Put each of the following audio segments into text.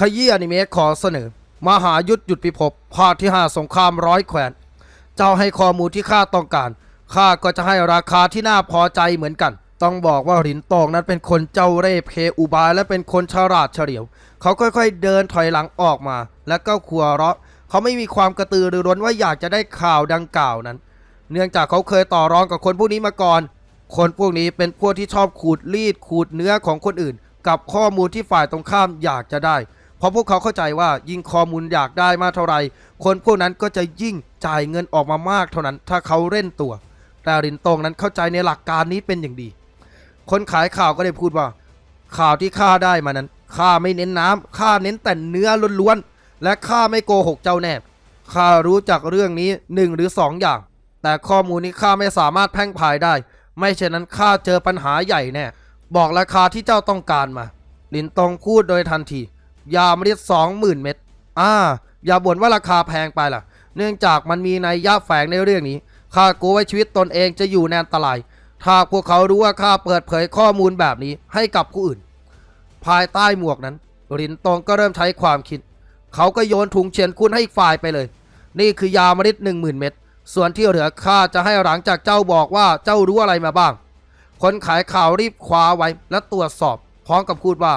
ขยี้อนิเมะขอเสนอ มหายุทธหยุดพิภพภาคที่5สงครามร้อยแขวน เจ้าให้ข้อมูลที่ข้าต้องการข้าก็จะให้ราคาที่น่าพอใจเหมือนกัน ต้องบอกว่าหรินตองนั้นเป็นคนเจ้าเร่เพอุบายและเป็นคนฉลาดเฉลียว เขาค่อยๆเดินถอยหลังออกมา แล้วก็ขัวเราะ เขาไม่มีความกระตือรือร้นว่าอยากจะได้ข่าวดังกล่าวนั้น เนื่องจากเขาเคยต่อรองกับคนพวกนี้มาก่อน คนพวกนี้เป็นพวกที่ชอบขูดรีดขูดเนื้อของคนอื่น กับข้อมูลที่ฝ่ายตรงข้ามอยากจะได้ เพราะพวกเขาเข้าใจว่ายิ่งข้อมูลอยากได้มากเท่าไหร่คนพวกนั้นก็จะยิ่งจ่ายเงินออกมามากเท่านั้น ถ้าเขาเล่นตัวแต่รินตงนั้นเข้าใจในหลักการนี้เป็นอย่างดี คนขายข่าวก็ได้พูดว่า ข่าวที่ข้าได้มานั้นข้าไม่เน้นน้ำข้าเน้นแต่เนื้อล้วนๆและข้าไม่โกหกเจ้าแน่ข้ารู้จักเรื่องนี้หนึ่งหรือสองอย่าง แต่ข้อมูลนี้ข้าไม่สามารถแพ่งพายได้ ไม่เช่นนั้นข้าเจอปัญหาใหญ่แน่บอกราคาที่เจ้าต้องการมา ลินตงพูดโดยทันที ยาเมล็ดสองหมื่นเม็ดอ่า อย่าบ่นว่าราคาแพงไปล่ะ เนื่องจากมันมีในยะแฝงในเรื่องนี้ข้ากลัวว่าชีวิตตนเองจะอยู่ในอันตราย ถ้าพวกเขารู้ว่าข้าเปิดเผยข้อมูลแบบนี้ให้กับผู้อื่น ภายใต้หมวกนั้นลินตงก็เริ่มใช้ความคิด เขาก็โยนถุงเชียนคุณให้ฝ่ายไปเลย นี่คือยาเมล็ดหนึ่งหมื่นเม็ดส่วนที่เหลือข้าจะให้หลังจากเจ้าบอกว่าเจ้ารู้อะไรมาบ้าง คนขายข่าวรีบคว้าไว้และตรวจสอบ พร้อมกับพูดว่า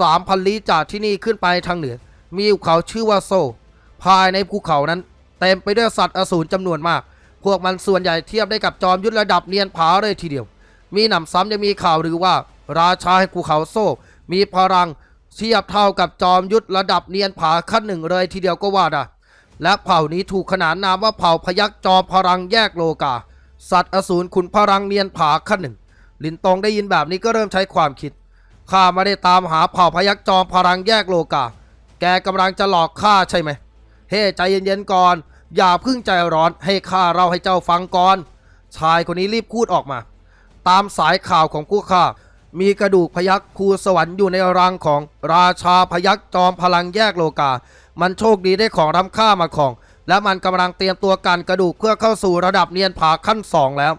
สามพันลี้จากที่นี่ขึ้นไปทางเหนือ มีภูเขาชื่อว่าโซ ภายในภูเขานั้น เต็มไปด้วยสัตว์อสูรจำนวนมาก พวกมันส่วนใหญ่เทียบได้กับจอมยุทธระดับเนียนผาเลยทีเดียว มีหนำซ้ำยังมีข่าวหรือว่า ราชาแห่งภูเขาโซ มีพลังเทียบเท่ากับจอมยุทธระดับเนียนผาขั้นหนึ่งเลยทีเดียวก็ว่าได้และเผ่านี้ถูกขนานนามว่าเผ่าพยักจอมพลังแยกโลกา สัตว์อสูรขุนพลังเนียนผาขั้นหนึ่งลินตองได้ยินแบบนี้ก็เริ่มใช้ความคิด ข้าไม่ได้ตามหาเผ่าพยักจอมพลังแยกโลกา แกกำลังจะหลอกข้าใช่ไหม เฮ้ใจเย็นๆก่อน อย่าพึ่งใจร้อนให้ข้าเราให้เจ้าฟังก่อน ชายคนนี้รีบพูดออกมา ตามสายข่าวของพวกข้า มีกระดูกพยักคูสวรรค์อยู่ในรังของราชาพยักจอมพลังแยกโลกา มันโชคดีได้ของรำค่ามาของ และมันกำลังเตรียมตัวกันกระดูกเพื่อเข้าสู่ระดับเนียนผาขั้นสองแล้ว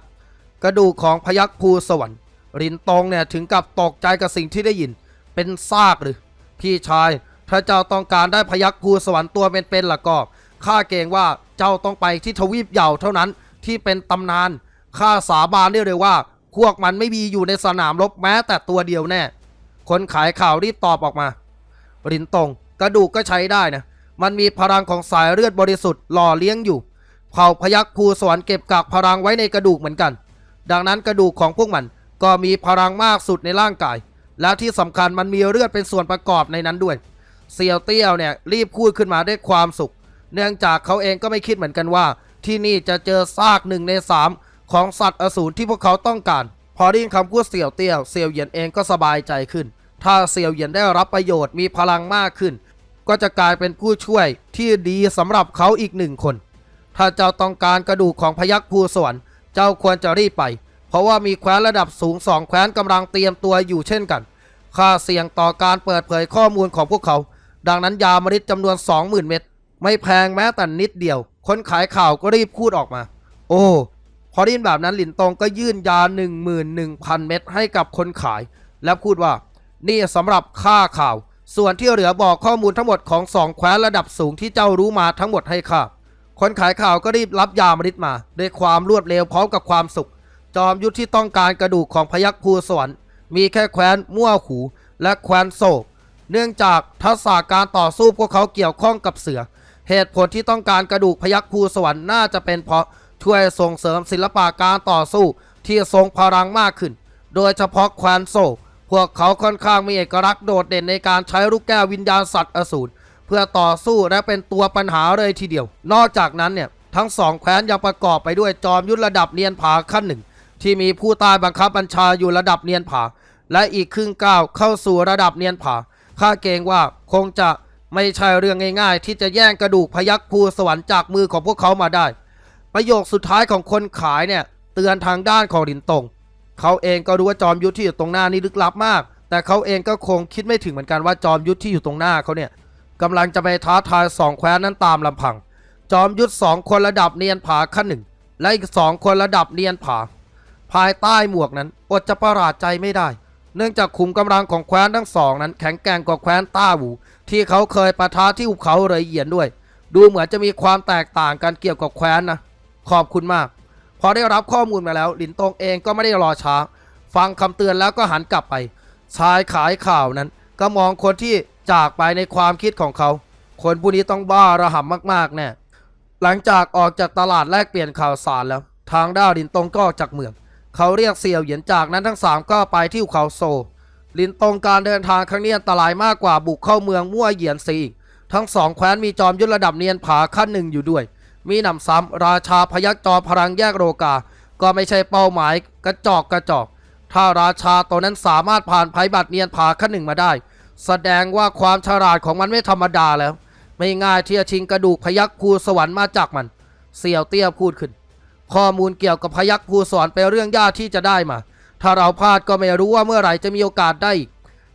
กระดูกของพยักภูสวรรค์ รินตองเนี่ยถึงกับตกใจกับสิ่งที่ได้ยิน เป็นซากหรือ พี่ชาย ถ้าเจ้าต้องการได้พยักภูสวรรค์ตัวเป็นๆล่ะก็ข้าเกรงว่าเจ้าต้องไปที่ทวีปเหย่าเท่านั้นที่เป็นตำนานข้าสาบานได้เลยว่า พวกมันไม่มีอยู่ในสนามรบแม้แต่ตัวเดียวแน่ คนขายข่าวรีบตอบออกมารินตงกระดูกก็ใช้ได้นะ มันมีพลังของสายเลือดบริสุทธิ์หล่อเลี้ยงอยู่ เผ่าพยักภูสวรรค์เก็บกักพลังไว้ในกระดูกเหมือนกัน ดังนั้นกระดูกของพวกมัน ก็มีพลังมากสุดในร่างกาย และที่สำคัญมันมีเลือดเป็นส่วนประกอบในนั้นด้วย เซียวเตี้ยวเนี่ยรีบพูดขึ้นมาด้วยความสุข เนื่องจากเขาเองก็ไม่คิดเหมือนกันว่า ที่นี่จะเจอซากหนึ่งในสามของสัตว์อสูรที่พวกเขาต้องการ พอได้ยินคำพูดเสี่ยวเตี้ยวเซียวเหยียนเองก็สบายใจขึ้น ถ้าเซียวเหยียนได้รับประโยชน์มีพลังมากขึ้น ก็จะกลายเป็นผู้ช่วยที่ดีสำหรับเขาอีกหนึ่งคน ถ้าเจ้าต้องการกระดูกของพยักภูสวรรค์เจ้าควรจะรีบไป ราะว่ามีแคว้นระดับสูงสองแคว้นกำลังเตรียมตัวอยู่เช่นกัน ค่าเสี่ยงต่อการเปิดเผยข้อมูลของพวกเขา ดังนั้นยาเมล็ดจำนวน 20,000 เม็ดไม่แพงแม้แต่นิดเดียว คนขายข่าวก็รีบพูดออกมา โอ้พอได้ยินแบบนั้นหลินตงก็ยื่นยา 11,000 เม็ดให้กับคนขาย และพูดว่า นี่สำหรับค่าข่าว ส่วนที่เหลือบอกข้อมูลทั้งหมดของสองแคว้นระดับสูงที่เจ้ารู้มาทั้งหมดให้ข้าคนขายข่าวก็รีบรับยาเมล็ดมา ด้วยความรวดเร็วพร้อมกับความสุข จอมยุทธที่ต้องการกระดูกของพยัคฆ์ภูสวรรค์มีแค่แคว้นมั่วหูและแคว้นโศก เนื่องจากทักษะการต่อสู้พวกเขาเกี่ยวข้องกับเสือ เหตุผลที่ต้องการกระดูกพยัคฆ์ภูสวรรค์น่าจะเป็นเพราะช่วยส่งเสริมศิลปะการต่อสู้ที่ทรงพลังมากขึ้น โดยเฉพาะแคว้นโศก พวกเขาค่อนข้างมีเอกลักษณ์โดดเด่นในการใช้ลูกแก้ววิญญาณสัตว์อสูรเพื่อต่อสู้และเป็นตัวปัญหาเลยทีเดียว นอกจากนั้นเนี่ยทั้งสองแคว้นยังประกอบไปด้วยจอมยุทธระดับเนียนผาขั้นหนึ่ง ที่มีผู้ใต้บังคับบัญชาอยู่ระดับเนียนผา และอีกครึ่งก้าวเข้าสู่ระดับเนียนผาข้าเกรงว่าคงจะไม่ใช่เรื่องง่ายๆ ที่จะแย่งกระดูกพยักภูสวรรค์จากมือของพวกเขามาได้ ประโยคสุดท้ายของคนขายเนี่ยเตือนทางด้านของหลินตง เขาเองก็รู้ว่าจอมยุทธที่อยู่ตรงหน้านี่ลึกลับมาก แต่เขาเองก็คงคิดไม่ถึงเหมือนกันว่าจอมยุทธที่อยู่ตรงหน้าเขาเนี่ยกำลังจะไปท้าทายสองแคว้นนั้นตามลำพัง จอมยุทธสองคนระดับเนียนผาขั้นหนึ่งและอีกสองคนระดับเนียนผา ภายใต้หมวกนั้นอดจะประหลาดใจไม่ได้ เนื่องจากขุมกำลังของแคว้นทั้งสองนั้น แข็งแกร่งกว่าแคว้นต้าหูที่เขาเคยประทะที่หุบเขาเหรยเหยียนด้วย ดูเหมือนจะมีความแตกต่างกันเกี่ยวกับแคว้นนะ ขอบคุณมาก พอได้รับข้อมูลมาแล้ว หลินตงเองก็ไม่ได้รอช้า ฟังคำเตือนแล้วก็หันกลับไป ชายขายข่าวนั้น ก็มองคนที่จากไปในความคิดของเขา คนผู้นี้ต้องบ้าระห่ำมากๆแน่หลังจากออกจากตลาดแลกเปลี่ยนข่าวสารแล้ว ทางด้านลินตงก็ออกจากเมือง เขาเรียกเสี่ยวเหยียนจากนั้นทั้งสามก็ไปที่ภูเขาโซ ลินตรงการเดินทางครั้งนี้อันตรายมากกว่าบุกเข้าเมืองมั่วเหยียนซีอีกทั้งสองแคว้นมีจอมยุทธระดับเนียนผาขั้นหนึ่งอยู่ด้วย มีหนำซ้ำราชาพยักจอมพลังแยกโรกา ก็ไม่ใช่เป้าหมายกระจอกกระจอก ถ้าราชาตัวนั้นสามารถผ่านภัยบัตรเนียนผาขั้นหนึ่งมาได้ แสดงว่าความฉลาดของมันไม่ธรรมดาแล้ว ไม่ง่ายที่จะชิงกระดูกพยักภูสวรรค์มาจากมัน เสี่ยวเตี้ยพูดขึ้น ข้อมูลเกี่ยวกับพยักภูสวรรเป็นเรื่องยากที่จะได้มา ถ้าเราพลาดก็ไม่รู้ว่าเมื่อไหร่จะมีโอกาสได้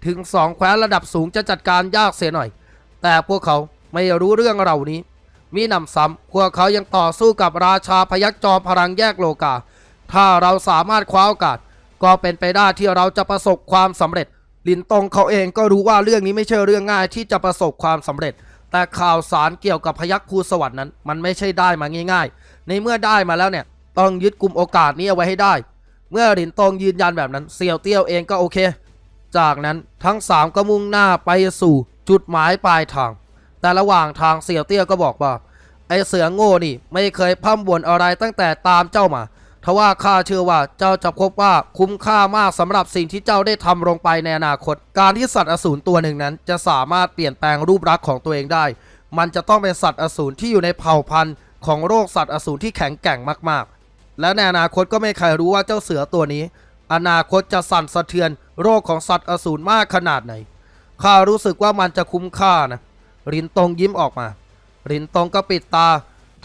ถึงสองแคว้นระดับสูงจะจัดการยากเสียหน่อย แต่พวกเขาไม่รู้เรื่องเหล่านี้ มีหนำซ้ำพวกเขายังต่อสู้กับราชาพยักจอมพลังแยกโลกา ถ้าเราสามารถคว้าโอกาส ก็เป็นไปได้ที่เราจะประสบความสำเร็จ ลินตงเขาเองก็รู้ว่าเรื่องนี้ไม่ใช่เรื่องง่ายที่จะประสบความสำเร็จ แต่ข่าวสารเกี่ยวกับพยักภูสวรรค์นั้น มันไม่ใช่ได้มาง่าย ๆ ในเมื่อได้มาแล้วเนี่ยต้องยึดกลุ่มโอกาสนี้เอาไว้ให้ได้ เมื่อลินตงยืนยันแบบนั้นเสี่ยวเตี้ยวเองก็โอเค จากนั้นทั้งสามก็มุ่งหน้าไปสู่จุดหมายปลายทาง แต่ระหว่างทางเสี่ยวเตี้ยก็บอกว่าไอเสือโง่นี่ไม่เคยพร่ำบ่นอะไรตั้งแต่ตามเจ้ามาทว่าข้าเชื่อว่าเจ้าจะพบว่าคุ้มค่ามากสำหรับสิ่งที่เจ้าได้ทำลงไปในอนาคต การที่สัตว์อสูรตัวหนึ่งนั้น จะสามารถเปลี่ยนแปลงรูปลักษณ์ของตัวเองได้ มันจะต้องเป็นสัตว์อสูรที่อยู่ในเผ่าพันธุ์ ของโรคสัตว์อสูรที่แข็งแกร่งมากๆ และในอนาคตก็ไม่ใครรู้ว่าเจ้าเสือตัวนี้ อนาคตจะสั่นสะเทือนโรคของสัตว์อสูรมากขนาดไหน ข้ารู้สึกว่ามันจะคุ้มค่านะรินตงยิ้มออกมา รินตงก็ปิดตา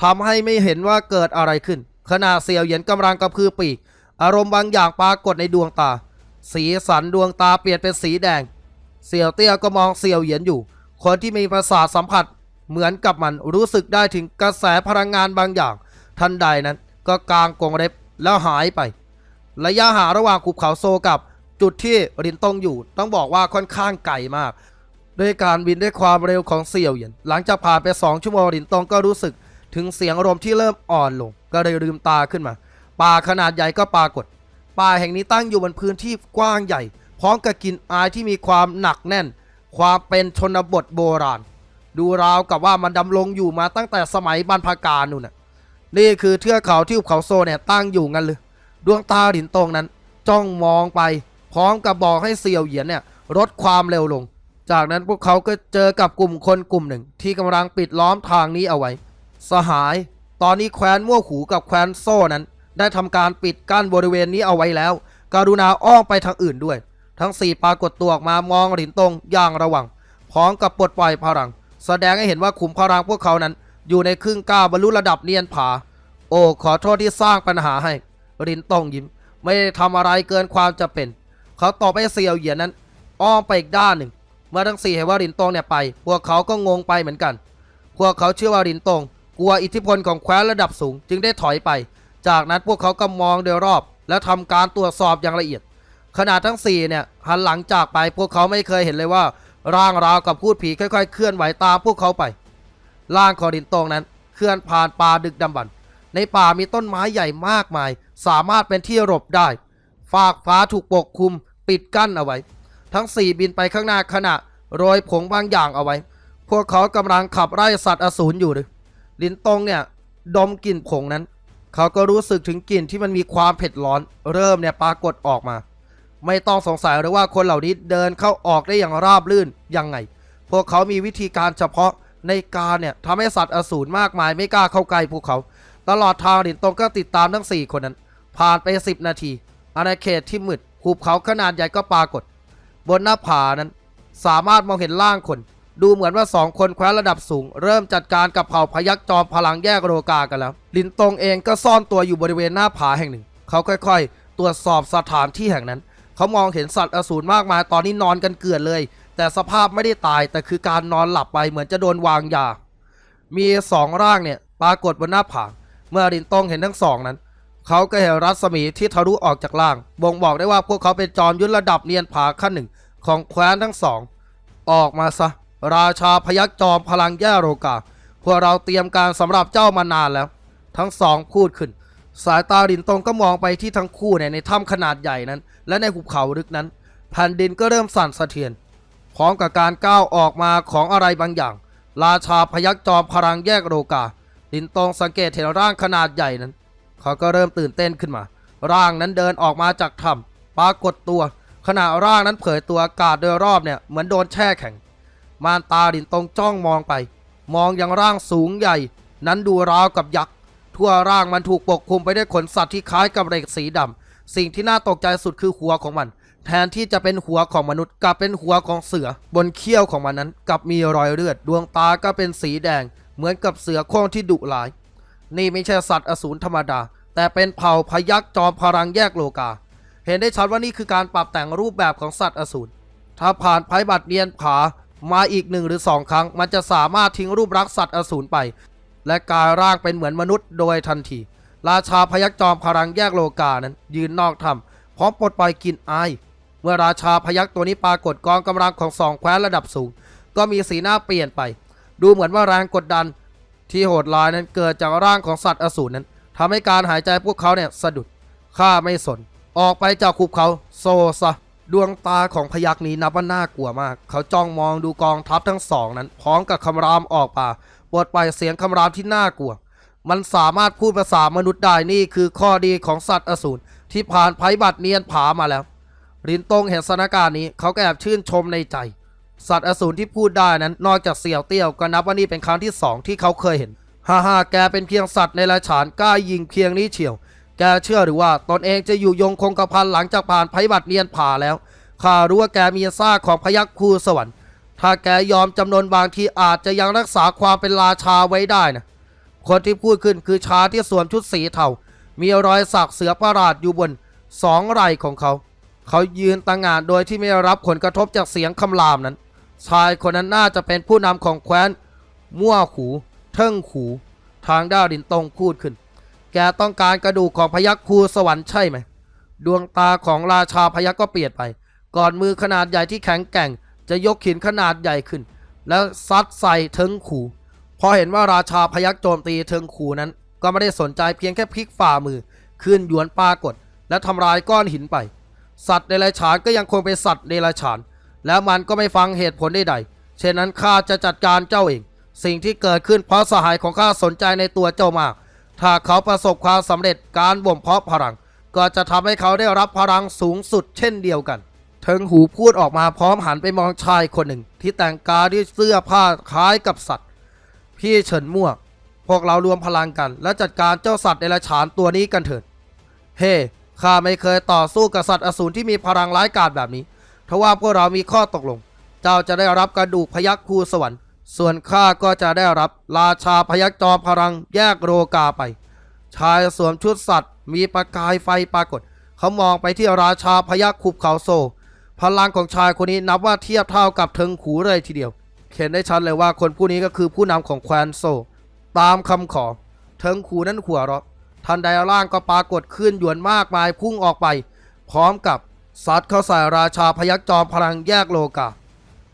ทำให้ไม่เห็นว่าเกิดอะไรขึ้น ขณะเสี่ยวเหยียนกำลังกระพือปีก อารมณ์บางอย่างปรากฏในดวงตา สีสันดวงตาเปลี่ยนเป็นสีแดง เสี่ยวเตี้ยก็มองเสี่ยวเหยียนอยู่ คนที่มีประสาทสัมผัส เหมือนกับมันรู้สึกได้ถึงกระแสพลังงานบางอย่าง ทันใดนั้นก็กางกรงเล็บแล้วหายไป ระยะห่างระหว่างขุบเขาโซกับจุดที่รินตงอยู่ ต้องบอกว่าค่อนข้างไกลมาก ด้วยการบินด้วยความเร็วของเสี่ยวเหยียนหลังจากผ่านไป 2 ชั่วโมงรินตงก็รู้สึกถึงเสียงลมที่เริ่มอ่อนลง ก็เลยลืมตาขึ้นมา ป่าขนาดใหญ่ก็ปรากฏ ป่าแห่งนี้ตั้งอยู่บนพื้นที่กว้างใหญ่ พร้อมกับกลินอายที่มีความหนักแน่น ความเป็นชนบทโบราณ ดูราวกับว่ามันดำรงอยู่มาตั้งแต่สมัยบรรพกาลนู่นน่ะนี่คือเทือกเขาที่หุบเขาโซเนี่ยตั้งอยู่งั้นเลยดวงตาหลินตงนั้น จ้องมองไป พร้อมกับบอกให้เซียวเหยียนเนี่ยลดความเร็วลง จากนั้นพวกเขาก็เจอกับกลุ่มคนกลุ่มหนึ่ง ที่กำลังปิดล้อมทางนี้เอาไว้ สหาย ตอนนี้แคว้นมั่วหูกับแคว้นโซ่นั้น ได้ทำการปิดกั้นบริเวณนี้เอาไว้แล้วการุณาอ้อมไปทางอื่นด้วย ทั้งสี่ปรากฏตัวออกมามองหลินตงอย่างระวัง พร้อมกับปลดปล่อยพลัง แสดงให้เห็นว่าขุมพลังพวกเขานั้น อยู่ในครึ่งก้าวบรรลุระดับเนียนผา โอ้ขอโทษที่สร้างปัญหาให้ รินตงยิ้ม ไม่ได้ทำอะไรเกินความจะเป็น เขาตอบให้เซียวเหยียนนั้น อ้อมไปอีกด้านหนึ่ง เมื่อทั้งสี่เห็นว่ารินตงเนี่ยไป พวกเขาก็งงไปเหมือนกัน พวกเขาเชื่อว่ารินตงกลัวอิทธิพลของแคว้นระดับสูง จึงได้ถอยไป จากนั้นพวกเขาก็มองโดยรอบ และทำการตรวจสอบอย่างละเอียดขณะทั้งสี่เนี่ยหันหลังจากไปพวกเขาไม่เคยเห็นเลยว่า ร่างราวกับพูดผีค่อยๆ เคลื่อนไหวตามพวกเขาไป ร่างของรินตงนั้น เคลื่อนผ่านป่าดึกดำบรรพ์ในป่ามีต้นไม้ใหญ่มากมาย สามารถเป็นที่หลบได้ ฟากฟ้าถูกปกคลุม ปิดกั้นเอาไว้ ทั้งสี่บินไปข้างหน้าขณะโรยผงบางอย่างเอาไว้ พวกเขากำลังขับไล่สัตว์อสูรอยู่เลยลินตงเนี่ยดมกลิ่นผงนั้น เขาก็รู้สึกถึงกลิ่นที่มันมีความเผ็ดร้อน เริ่มเนี่ยปรากฏออกมา ไม่ต้องสงสัยเลยว่าคนเหล่านี้เดินเข้าออกได้อย่างราบรื่นยังไง พวกเขามีวิธีการเฉพาะในการเนี่ยทำให้สัตว์อสูรมากมายไม่กล้าเข้าใกล้พวกเขา ตลอดทางหลินตงก็ติดตามทั้ง 4 คนนั้น ผ่านไป 10 นาที อาณาเขตที่มืดหุบเขาขนาดใหญ่ก็ปรากฏ บนหน้าผานั้น สามารถมองเห็นร่างคน ดูเหมือนว่าสองคนแคว้นระดับสูง เริ่มจัดการกับเผ่าพยักจอมพลังแยกโรกากันแล้ว ลินตงเองก็ซ่อนตัวอยู่บริเวณหน้าผาแห่งหนึ่ง เขาค่อยๆ ตรวจสอบสถานที่แห่งนั้น เขามองเห็นสัตว์อสูรมากมาย ตอนนี้นอนกันเกลื่อนเลย แต่สภาพไม่ได้ตายแต่คือการนอนหลับไปเหมือนจะโดนวางยา มีสองร่างเนี่ยปรากฏบนหน้าผาเมื่อรินตงเห็นทั้งสองนั้นเขาก็เห็นรัศมีที่ทะลุออกจากล่าง บ่งบอกได้ว่าพวกเขาเป็นจอมยุทธระดับเนียนผาขั้นหนึ่งของแคว้นทั้งสอง ออกมาซะ ราชาพยักจอมพลังแย่โรกา พวกเราเตรียมการสำหรับเจ้ามานานแล้ว ทั้งสองพูดขึ้น สายตาดินตรงก็มองไปที่ทั้งคู่เนี่ยในถ้ำขนาดใหญ่นั้น และในหุบเขาลึกนั้นแผ่นดินก็เริ่มสั่นสะเทือน พร้อมกับการก้าวออกมาของอะไรบางอย่าง ราชาพยักจอมพลังแยกโรกา ดินตรงสังเกตเห็นร่างขนาดใหญ่นั้น เขาก็เริ่มตื่นเต้นขึ้นมา ร่างนั้นเดินออกมาจากถ้ำปรากฏตัว ขณะร่างนั้นเผยตัวอากาศโดยรอบเนี่ยเหมือนโดนแช่แข็งมารตาดินตรงจ้องมองไป มองยังร่างสูงใหญ่ นั้นดูราวกับยักษ์ ทั่วร่างมันถูกปกคลุมไปด้วยขนสัตว์ที่คล้ายกับเหล็กสีดำสิ่งที่น่าตกใจสุดคือหัวของมัน แทนที่จะเป็นหัวของมนุษย์กลับเป็นหัวของเสือบนเขี้ยวของมันนั้นกลับมีรอยเลือด ดวงตาก็เป็นสีแดง เหมือนกับเสือโคร่งที่ดุร้าย นี่ไม่ใช่สัตว์อสูรธรรมดา แต่เป็นเผ่าพยักษ์จอมพลังแยกโลกา เห็นได้ชัดว่านี่คือการปรับแต่งรูปแบบของสัตว์อสูรถ้าผ่านภัยบัตรเนียนผามาอีกหนึ่งหรือสองครั้ง มันจะสามารถทิ้งรูปรักษณ์สัตว์อสูรไป และกลายร่างเป็นเหมือนมนุษย์โดยทันที ราชาพยักจอมพลังแยกโลกานั้น ยืนนอกถ้ำพร้อมปลดปล่อยกลินอาย เมื่อราชาพยักตัวนี้ปรากฏกองกำลังของสองแคว้นระดับสูง ก็มีสีหน้าเปลี่ยนไป ดูเหมือนว่าแรงกดดันที่โหดร้ายนั้นเกิดจากร่างของสัตว์อสูรนั้นทำให้การหายใจพวกเขาเนี่ยสะดุดข้าไม่สน ออกไปจากขุบเขาโซซะดวงตาของพยักนี้นับว่าน่ากลัวมาก เขาจ้องมองดูกองทัพทั้งสองนั้น พร้อมกับคำรามออกปา ปลดปล่อยเสียงคำรามที่น่ากลัว มันสามารถพูดภาษามนุษย์ได้นี่คือข้อดีของสัตว์อสูรที่ผ่านภัยบัตรเนียนผามาแล้ว รินตงเห็นสถานการณ์นี้เขาก็แอบชื่นชมในใจ สัตว์อสูรที่พูดได้นั้น นอกจากเสี่ยวเตี้ยวก็นับว่านี่เป็นครั้งที่สองที่เขาเคยเห็นฮ่าฮ่าแกเป็นเพียงสัตว์ในราชานกล้ายิงเพียงนี้เฉียว แกเชื่อหรือว่าตนเองจะอยู่ยงคงกระพันหลังจากผ่านภัยบัตรเนียนผาแล้วข้ารู้ว่าแกมีซากของพยัคฆ์คูสวรรค์ ถ้าแกยอมจำนวนบางทีอาจจะยังรักษาความเป็นราชาไว้ได้นะ คนที่พูดขึ้นคือชาที่สวมชุดสีเทา มีรอยสักเสือประหลาดอยู่บนสองไหล่ของเขา เขายืนตั้งงานโดยที่ไม่รับผลกระทบจากเสียงคำรามนั้น ชายคนนั้นน่าจะเป็นผู้นำของแคว้น มั่วขูเทิงขูทางด้าวดินตรงพูดขึ้น แกต้องการกระดูกของพยัคฆ์คูสวรรค์ใช่ไหม ดวงตาของราชาพยัคฆ์ก็เปลี่ยนไป ก่อนมือขนาดใหญ่ที่แข็งแกร่ง จะยกหินขนาดใหญ่ขึ้น แล้วซัดใส่เทิงขู่ พอเห็นว่าราชาพยัคฆ์โจมตีเทิงขู่นั้น ก็ไม่ได้สนใจเพียงแค่พลิกฝ่ามือ ขึ้นหยวนปากฏ และทำลายก้อนหินไป สัตว์เดรัจฉานก็ยังคงเป็นสัตว์เดรัจฉาน แล้วมันก็ไม่ฟังเหตุผลใดๆเช่นนั้นข้าจะจัดการเจ้าเอง สิ่งที่เกิดขึ้นเพราะสหายของข้าสนใจในตัวเจ้ามาก ถ้าเขาประสบความสำเร็จการบ่มเพาะพลัง ก็จะทำให้เขาได้รับพลังสูงสุดเช่นเดียวกัน เทิงหูพูดออกมาพร้อมหันไปมองชายคนหนึ่ง ที่แต่งกายด้วยเสื้อผ้าคล้ายกับสัตว์ พี่เฉินมั่วพวกเรารวมพลังกัน และจัดการเจ้าสัตว์เดรัจฉานตัวนี้กันเถิด เฮ้ข้าไม่เคยต่อสู้กับสัตว์อสูรที่มีพลังร้ายกาจแบบนี้ทว่าพวกเรามีข้อตกลง เจ้าจะได้รับกระดูกพยัคฆ์คูสวรรค์ ส่วนข้าก็จะได้รับราชาพยัคฆ์จอมพลังแยกโรกาไป ชายสวมชุดสัตว์ มีประกายไฟปรากฏ เขามองไปที่ราชาพยัคฆ์ขุบเขาโซ พลังของชายคนนี้นับว่าเทียบเท่ากับเทิงขูเลยทีเดียวเห็นได้ชัดเลยว่าคนผู้นี้ก็คือผู้นำของแควนโซ ตามคำขอ เทิงขูนั้นหัวเราะทันใดร่างก็ปรากฏขึ้นหยวนมากมายพุ่งออกไป พร้อมกับซัดเข้าใส่ราชาพยักจอมพลังแยกโลกา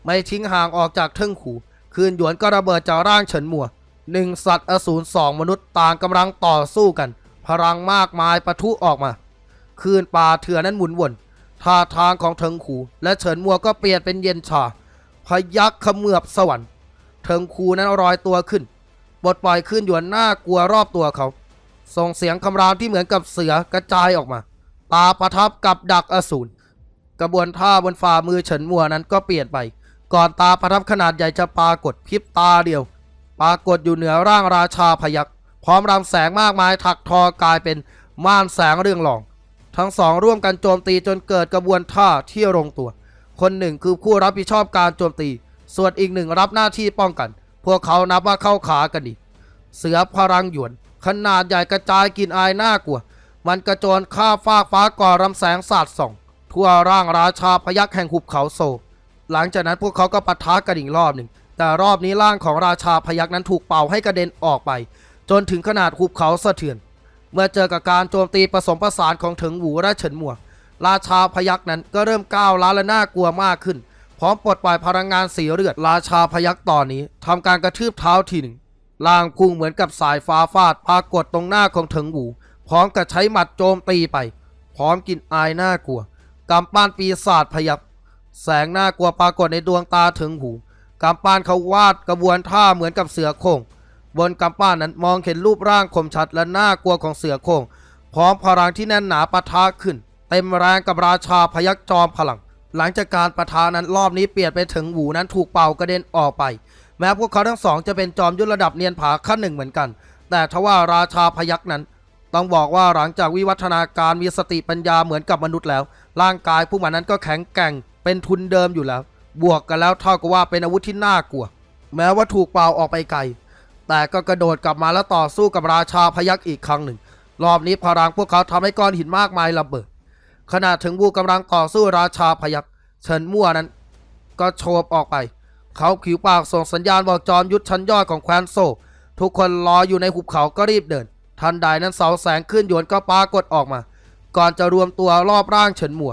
ไม่ทิ้งห่างออกจากเทิงขูคืนหยวนก็ระเบิดจากร่างเฉินมัวหนึ่งสัตว์อสูรสองมนุษย์ต่างกำลังต่อสู้กัน พลังมากมายปะทุออกมา คืนป่าเถื่อนั้นหมุนวน ท่าทางของเทิงขูและเฉินมัวก็เปลี่ยนเป็นเย็นชาพยักเขมือบสวรรค์ เทิงขูนั้นลอยตัวขึ้น บทปล่อยขึ้นหยวนหน้ากลัวรอบตัวเขา ส่งเสียงคำรามที่เหมือนกับเสือกระจายออกมา ตาประทับกับดักอสูรกระบวนท่าบนฝ่ามือเฉินมัวนั้นก็เปลี่ยนไป ก่อนตาประทับขนาดใหญ่จะปรากฏพริบตาเดียว ปรากฏอยู่เหนือร่างราชาพยักพร้อมรำแสงมากมายถักทอกลายเป็นม่านแสงเรื่องหลอง ทั้งสองร่วมกันโจมตีจนเกิดกระบวนท่าที่ลงตัว คนหนึ่งคือผู้รับผิดชอบการโจมตี ส่วนอีกหนึ่งรับหน้าที่ป้องกัน พวกเขานับว่าเข้าขากันดีเสือพลังหยวน ขนาดใหญ่กระจายกินอายน่ากลัว มันกระโจนข้าฟากฟ้าก่อรำแสงสาดส่อง ทั่วร่างราชาพยักแห่งหุบเขาโซ หลังจากนั้นพวกเขาก็ปะทะกันอีกรอบหนึ่ง แต่รอบนี้ร่างของราชาพยักนั้นถูกเป่าให้กระเด็นออกไป จนถึงขนาดหุบเขาสะเทือน เมื่อเจอกับการโจมตีผสมผสานของถิงหูและเฉินหมัวราชาพยักนั้นก็เริ่มก้าวล้าและน่ากลัวมากขึ้น พร้อมปลดปล่อยพลังงานสีเลือดราชาพยักตอนนี้ทำการกระทืบเท้าทีหนึ่งล่างพุ่งเหมือนกับสายฟ้าฟาดปรากฏตรงหน้าของเถิงหูพร้อมกับใช้หมัดโจมตีไป พร้อมกินอายน่ากลัวกำปั้นปีศาจพยักแสงน่ากลัวปรากฏในดวงตาเถิงหูกำปั้นเขาวาดกระบวนท่าเหมือนกับเสือโคร่ง บนกำปั้นนั้นมองเห็นรูปร่างคมชัดและน่ากลัวของเสือโคร่งพร้อมพลังที่แน่นหนาปะทะขึ้น เต็มแรงกับราชาพยักจอมพลัง หลังจากการประทานั้นรอบนี้เปลี่ยนไปถึงหูนั้นถูกเป่ากระเด็นออกไป แม้พวกเขาทั้งสองจะเป็นจอมยุทธระดับเนียนผาขั้นหนึ่งเหมือนกัน แต่ทว่าราชาพยักนั้น ต้องบอกว่าหลังจากวิวัฒนาการมีสติปัญญาเหมือนกับมนุษย์แล้ว ร่างกายพวกมันนั้นก็แข็งแกร่งเป็นทุนเดิมอยู่แล้ว บวกกันแล้วเท่ากับว่าเป็นอาวุธที่น่ากลัว แม้ว่าถูกเป่าออกไปไกล แต่ก็กระโดดกลับมาแล้วต่อสู้กับราชาพยักอีกครั้งหนึ่ง รอบนี้พลังพวกเขาทำให้ก้อนหินมากมายระเบิด ขณะถึงวูกำลังต่อสู้ราชาพยักเฉินมั่วนั้น ก็โฉบออกไป เขาผิวปากส่งสัญญาณบอกจอมยุทธชั้นยอดของแคว้นโซ ทุกคนรออยู่ในหุบเขาก็รีบเดิน ทันใดนั้นเสาแสงขึ้นหยนก็ปรากฏออกมา ก่อนจะรวมตัวรอบร่างเฉินมัว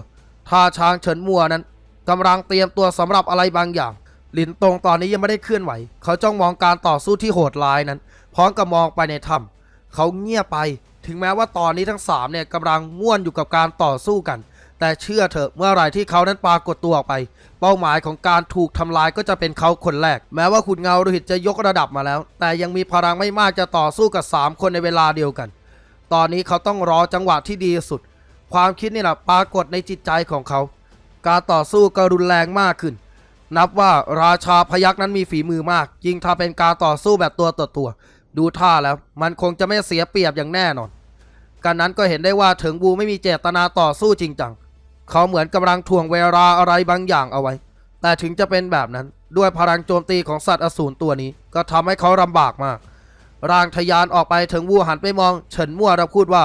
ท่าช้างเฉินมั่วนั้นกำลังเตรียมตัวสำหรับอะไรบางอย่าง ลินตงตอนนี้ยังไม่ได้เคลื่อนไหว เขาจ้องมองการต่อสู้ที่โหดร้ายนั้น พร้อมกับมองไปในถ้ำเขาเงียบไป ถึงแม้ว่าตอนนี้ทั้งสามเนี่ยกำลังม่วนอยู่กับการต่อสู้กัน แต่เชื่อเถอะเมื่อไหร่ที่เขานั้นปรากฏตัวออกไป เป้าหมายของการถูกทำลายก็จะเป็นเขาคนแรก แม้ว่าขุนเงาโลหิตจะยกระดับมาแล้ว แต่ยังมีพลังไม่มากจะต่อสู้กับ 3 คนในเวลาเดียวกัน ตอนนี้เขาต้องรอจังหวะที่ดีสุด ความคิดนี่แหละปรากฏในจิตใจของเขา การต่อสู้ก็รุนแรงมากขึ้น นับว่าราชาพยักนั้นมีฝีมือมาก ยิ่งถ้าเป็นการต่อสู้แบบตัวต่อตัว ดูท่าแล้ว มันคงจะไม่เสียเปรียบอย่างแน่นอนการนั้นก็เห็นได้ว่าเถิงบูไม่มีเจตนาต่อสู้จริงจัง เขาเหมือนกำลังถ่วงเวลาอะไรบางอย่างเอาไว้ แต่ถึงจะเป็นแบบนั้นด้วยพลังโจมตีของสัตว์อสูรตัวนี้ ก็ทำให้เขาลำบากมาก ร่างทะยานออกไปถึงวูหันไปมอง เฉินมั่วแล้วพูดว่า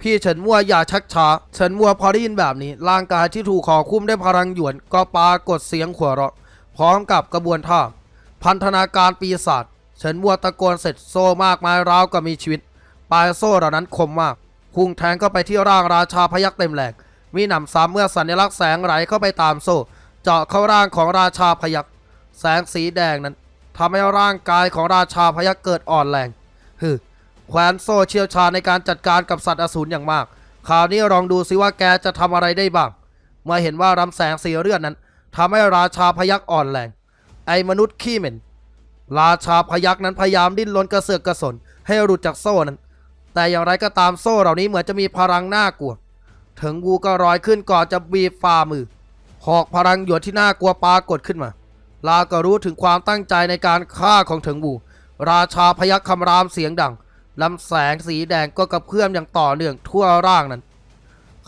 พี่เฉินมั่วอย่าชักช้า เฉินมั่วพอได้ยินแบบนี้ ร่างกายที่ถูกขอคุ้มด้วยพลังหยวน ก็ปรากฏเสียงหัวเราะ พร้อมกับกระบวนท่าพันธนาการปีศาจเฉินมั่วตะโกนเสร็จโซ่มากมายราวกับมีชีวิต ปลายโซ่เหล่านั้นคมมากพุ่งแทงเข้าไปที่ร่างราชาพยักเต็มแรงมีหนำซ้ำเมื่อสัญลักษณ์แสงไหลเข้าไปตามโซ่ เจาะเข้าร่างของราชาพยักแสงสีแดงนั้นทำให้ร่างกายของราชาพยักเกิดอ่อนแรงฮึแขวนโซ่เชี่ยวชาญในการจัดการกับสัตว์อสูรอย่างมากคราวนี้ลองดูซิว่าแกจะทำอะไรได้บ้างเมื่อเห็นว่ารำแสงสีเลือดนั้น ทำให้ราชาพยักอ่อนแรง ไอ้มนุษย์ขี้เหม็น ราชาพยักนั้นพยายามดิ้นรนกระเสือกกระสน ให้หลุดจากโซ่นั้น แต่อย่างไรก็ตามโซ่เหล่านี้เหมือนจะมีพลังน่ากลัว ถึงวูก็รอยขึ้นก่อนจะบีบฝ่ามือ หอกพลังหยวนที่น่ากลัวปรากฏขึ้นมา ลาก็รู้ถึงความตั้งใจในการฆ่าของเถิงบูราชาพยักคำรามเสียงดังลำแสงสีแดงก็กระเพื่อมอย่างต่อเนื่องทั่วร่างนั้น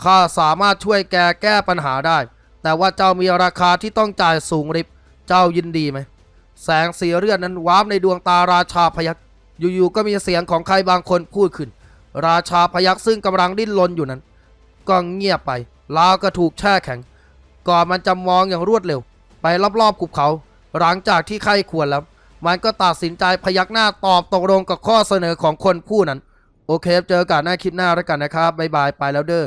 ข้าสามารถช่วยแกแก้ปัญหาได้ แต่ว่าเจ้ามีราคาที่ต้องจ่ายสูงริบ เจ้ายินดีไหม แสงสีเลือดนั้นวาบในดวงตาราชาพยักอยู่ๆก็มีเสียงของใครบางคนพูดขึ้น ราชาพยักซึ่งกำลังดิ้นรนอยู่นั้น ก็เงียบไปลาวก็ถูกแช่แข็ง ก่อนมันจะมองอย่างรวดเร็ว ไปรอบๆขุบเขา หลังจากที่ใครควรแล้ว มันก็ตัดสินใจพยักหน้าตอบตกลงกับข้อเสนอของคนผู้นั้น โอเคเจอกันหน้าคลิปหน้าแล้วกันนะครับบ๊ายบายไปแล้วเด้อ